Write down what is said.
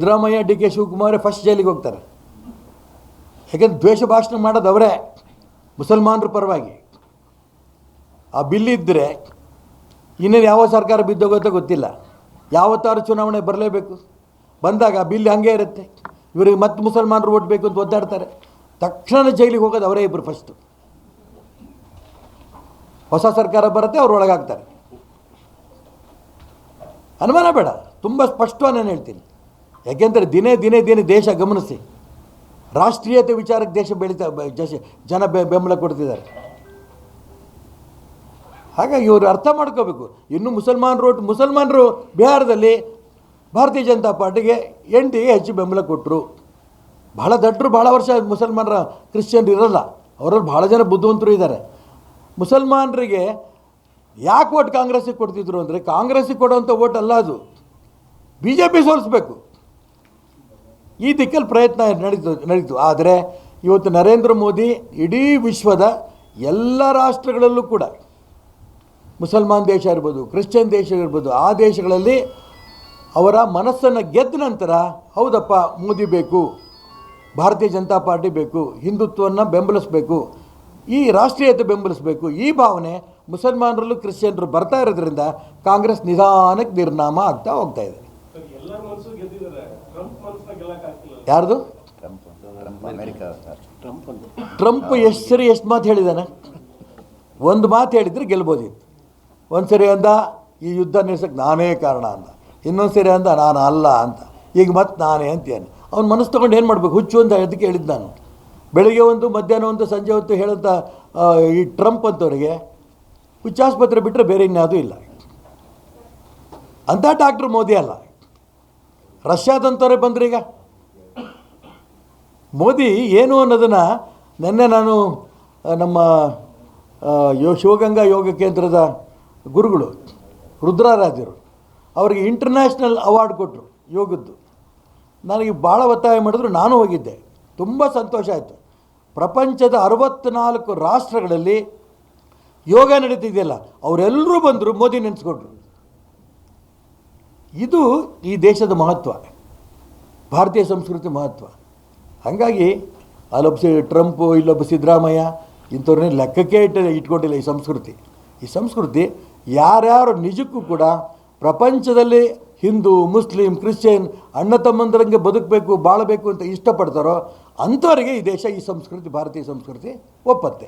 Siddaramaiah, D. K. Shivakumar first ಜೈಲಿಗೆ ಹೋಗ್ತಾರೆ. ಯಾಕೆಂದ್ರೆ ದ್ವೇಷ ಭಾಷಣ ಮಾಡೋದು ಅವರೇ ಮುಸಲ್ಮಾನರ ಪರವಾಗಿ. ಆ ಬಿಲ್ ಇದ್ದರೆ ಇನ್ನೇನು ಯಾವ ಸರ್ಕಾರ ಬಿದ್ದೋಗುತ್ತೆ ಗೊತ್ತಿಲ್ಲ. ಯಾವತ್ತಾರು ಚುನಾವಣೆ ಬರಲೇಬೇಕು. ಬಂದಾಗ ಆ ಬಿಲ್ ಹಂಗೆ ಇರುತ್ತೆ. ಇವರಿಗೆ ಮತ್ತೆ ಮುಸಲ್ಮಾನರು ಓಟ್ ಬೇಕು ಅಂತ ಒದ್ದಾಡ್ತಾರೆ. ತಕ್ಷಣ ಜೈಲಿಗೆ ಹೋಗೋದು ಅವರೇ ಇಬ್ಬರು ಫಸ್ಟು ಹೊಸ ಸರ್ಕಾರ ಬರುತ್ತೆ, ಅವ್ರು ಒಳಗಾಗ್ತಾರೆ. ಅನುಮಾನ ಬೇಡ. ತುಂಬ ಸ್ಪಷ್ಟವಾಗಿ ನಾನು ಹೇಳ್ತೀನಿ. ಯಾಕೆಂದರೆ ದಿನೇ ದಿನೇ ದಿನೇ ದೇಶ ಗಮನಿಸಿ. ರಾಷ್ಟ್ರೀಯತೆ ವಿಚಾರಕ್ಕೆ ದೇಶ ಬೆಳೀತಾ ಜನ ಬೆಂಬಲ ಕೊಡ್ತಿದ್ದಾರೆ. ಹಾಗಾಗಿ ಇವರು ಅರ್ಥ ಮಾಡ್ಕೋಬೇಕು. ಇನ್ನು ಮುಸಲ್ಮಾನರು ಮುಸಲ್ಮಾನರು ಬಿಹಾರದಲ್ಲಿ ಭಾರತೀಯ ಜನತಾ ಪಾರ್ಟಿಗೆ ಎನ್ ಡಿ ಎ ಹೆಚ್ಚು ಬೆಂಬಲ ಕೊಟ್ಟರು ಭಾಳ ದಡ್ಡರು ಭಾಳ ವರ್ಷ ಮುಸಲ್ಮಾನರ ಕ್ರಿಶ್ಚಿಯನ್ ಇರಲ್ಲ. ಅವರಲ್ಲಿ ಭಾಳ ಜನ ಬುದ್ಧಿವಂತರು ಇದ್ದಾರೆ. ಮುಸಲ್ಮಾನರಿಗೆ ಯಾಕೆ ಓಟ್ ಕಾಂಗ್ರೆಸ್ಸಿಗೆ ಕೊಡ್ತಿದ್ರು ಅಂದರೆ ಕಾಂಗ್ರೆಸ್ಸಿಗೆ ಕೊಡುವಂಥ ಓಟ್ ಅಲ್ಲ ಅದು. ಬಿ ಜೆ ಪಿ ಸೋಲಿಸ್ಬೇಕು. ಈ ದಿಕ್ಕಲ್ಲಿ ಪ್ರಯತ್ನ ನಡೀತು ನಡೀತು. ಆದರೆ ಇವತ್ತು ನರೇಂದ್ರ ಮೋದಿ ಇಡೀ ವಿಶ್ವದ ಎಲ್ಲ ರಾಷ್ಟ್ರಗಳಲ್ಲೂ ಕೂಡ, ಮುಸಲ್ಮಾನ್ ದೇಶ ಇರ್ಬೋದು, ಕ್ರಿಶ್ಚಿಯನ್ ದೇಶ ಇರ್ಬೋದು, ಆ ದೇಶಗಳಲ್ಲಿ ಅವರ ಮನಸ್ಸನ್ನು ಗೆದ್ದ ನಂತರ ಹೌದಪ್ಪ, ಮೋದಿ ಬೇಕು, ಭಾರತೀಯ ಜನತಾ ಪಾರ್ಟಿ ಬೇಕು ಹಿಂದುತ್ವವನ್ನು ಬೆಂಬಲಿಸಬೇಕು, ಈ ರಾಷ್ಟ್ರೀಯತೆ ಬೆಂಬಲಿಸಬೇಕು, ಈ ಭಾವನೆ ಮುಸಲ್ಮಾನರಲ್ಲೂ ಕ್ರಿಶ್ಚಿಯನ್ರು ಬರ್ತಾ ಇರೋದ್ರಿಂದ ಕಾಂಗ್ರೆಸ್ ನಿಧಾನಕ್ಕೆ ನಿರ್ನಾಮ ಆಗ್ತಾ ಹೋಗ್ತಾ ಇದೆ ಎಲ್ಲರ ಮನಸ್ಸು ಗೆದ್ದಿದ್ದಾರೆ ಟ್ರಂಪ್ ಮನಸ್ಸನ್ನ ಗೆಲ್ಲಕ್ಕಾಗ್ತಿಲ್ಲ ಯಾರ್ದು? ಟ್ರಂಪ್ ಎಷ್ಟು ಸರಿ ಎಷ್ಟು ಮಾತು ಹೇಳಿದಾನೆ? ಒಂದು ಮಾತು ಹೇಳಿದ್ರೆ ಗೆಲ್ಬೋದಿತ್ತು ಒಂದು ಸರಿ ಅಂದ ಈ ಯುದ್ಧ ನಿಲ್ಸಕ್ಕೆ ನಾನೇ ಕಾರಣ ಅಂದ. ಇನ್ನೊಂದು ಸರಿ ಅಂದ ನಾನು ಅಲ್ಲ ಅಂತ. ಈಗ ಮತ್ತೆ ನಾನೇ ಅಂತೇನೆ ಅವ್ನು ಮನಸ್ಸು ತೊಗೊಂಡು ಏನು ಮಾಡಬೇಕು? ಹುಚ್ಚು ಅಂತ ಅದಕ್ಕೆ ಹೇಳಿದ್ದು ನಾನು. ಬೆಳಿಗ್ಗೆ ಒಂದು ಮಧ್ಯಾಹ್ನ ಒಂದು ಸಂಜೆ ಹೊತ್ತು ಹೇಳಂತ ಈ ಟ್ರಂಪ್ ಅಂತವರಿಗೆ ಹುಚ್ಚಾಸ್ಪತ್ರೆ ಬಿಟ್ಟರೆ ಬೇರೆ ಇನ್ಯಾವುದೂ ಇಲ್ಲ. ಅಂಥ ಡಾಕ್ಟ್ರ್ ಮೋದಿ ಅಲ್ಲ. ರಷ್ಯಾದಂಥವ್ರೆ ಬಂದ್ರೀಗ? ಮೋದಿ ಏನು ಅನ್ನೋದನ್ನು ನಿನ್ನೆ ನಾನು ನಮ್ಮ ಯೋ ಶಿವಗಂಗಾ ಯೋಗ ಕೇಂದ್ರದ ಗುರುಗಳು, ರುದ್ರಾರಾಧ್ಯರು, ಅವರಿಗೆ ಇಂಟರ್ನ್ಯಾಷನಲ್ ಅವಾರ್ಡ್ ಕೊಟ್ಟರು ಯೋಗದ್ದು. ನನಗೆ ಭಾಳ ಒತ್ತಾಯ ಮಾಡಿದ್ರು, ನಾನು ಹೋಗಿದ್ದೆ. ತುಂಬ ಸಂತೋಷ ಆಯಿತು. ಪ್ರಪಂಚದ ಅರವತ್ತ್ನಾಲ್ಕು ರಾಷ್ಟ್ರಗಳಲ್ಲಿ ಯೋಗ ನಡೀತಿದೆಯಲ್ಲ, ಅವರೆಲ್ಲರೂ ಬಂದರು, ಮೋದಿ ನೆನೆಸ್ಕೊಟ್ರು ಇದು ಈ ದೇಶದ ಮಹತ್ವ, ಭಾರತೀಯ ಸಂಸ್ಕೃತಿ ಮಹತ್ವ. ಹಾಗಾಗಿ ಅಲ್ಲೊಬ್ಬ ಟ್ರಂಪು, ಇಲ್ಲೊಬ್ಬ ಸಿದ್ದರಾಮಯ್ಯ ಇಂಥವ್ರನ್ನೇ ಲೆಕ್ಕಕ್ಕೆ ಇಟ್ಟು, ಇಟ್ಕೊಂಡಿಲ್ಲ ಈ ಸಂಸ್ಕೃತಿ. ಈ ಸಂಸ್ಕೃತಿ ಯಾರ್ಯಾರು ನಿಜಕ್ಕೂ ಕೂಡ ಪ್ರಪಂಚದಲ್ಲಿ ಹಿಂದೂ, ಮುಸ್ಲಿಂ, ಕ್ರಿಶ್ಚಿಯನ್, ಅಣ್ಣ ತಮ್ಮಂದರಂಗೆ ಬದುಕಬೇಕು, ಬಾಳಬೇಕು ಅಂತ ಇಷ್ಟಪಡ್ತಾರೋ ಅಂಥವರಿಗೆ ಈ ದೇಶ, ಈ ಸಂಸ್ಕೃತಿ, ಭಾರತೀಯ ಸಂಸ್ಕೃತಿ ಒಪ್ಪತ್ತೆ.